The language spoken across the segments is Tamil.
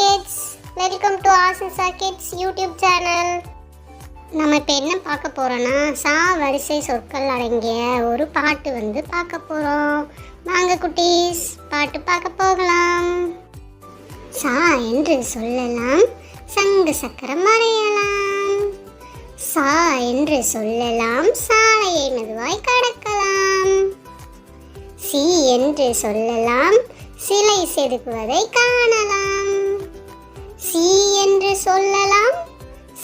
Kids welcome to Asisa kids YouTube channel நம்ம இப்போ என்ன பார்க்க போகிறோன்னா சா வரிசை சொற்கள் அடங்கிய ஒரு பாட்டு வந்து பார்க்க போகிறோம் வாங்க குட்டீஸ் பாட்டு பார்க்க போகலாம். சா என்று சொல்லலாம் சங்கு சக்கரம் வரையலாம் சா என்று சொல்லலாம் சாலையை மெதுவாய் கடக்கலாம். சி என்று சொல்லலாம் சிலை செதுக்குவதை காணலாம். சி என்று சொல்லலாம்.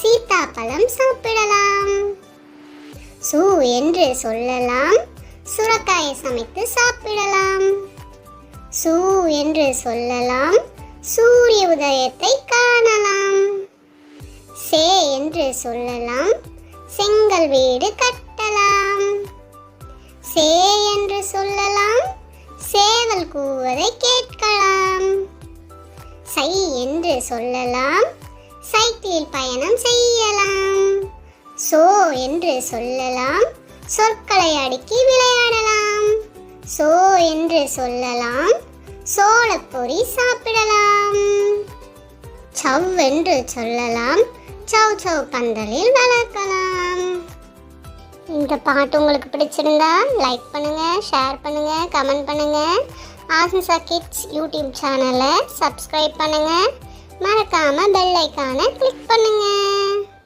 சீத்தாப்பழம் சாப்பிடலாம். சு என்று சொல்லலாம். சுரக்காயை சமைத்து சாப்பிடலாம். சு என்று சொல்லலாம். சூரிய உதயத்தை காணலாம். சே என்று சொல்லலாம். செங்கல் வீடு கட்டலாம். சே என்று சொல்லலாம். சேவல் கூவதை கேட்கலாம். சொல்லலாம். சைக்கிளில் பயணம் செய்யலாம். சோ என்று சொல்லலாம். சொற்களை அடுக்கி விளையாடலாம். சோ என்று சொல்லலாம். சோளப்பொரி சாப்பிடலாம். சவ் என்று சொல்லலாம். சவ் சவ் பந்தலில் வளர்க்கலாம். இந்த பாட்டு உங்களுக்கு பிடிச்சிருந்தா லைக் பண்ணுங்க ஷேர் பண்ணுங்க கமெண்ட் பண்ணுங்க. ஆசன்சா கிட்ஸ் யூடியூப் சேனலை சப்ஸ்கிரைப் பண்ணுங்க. மறக்காம பெல் ஐக்கானை கிளிக் பண்ணுங்க.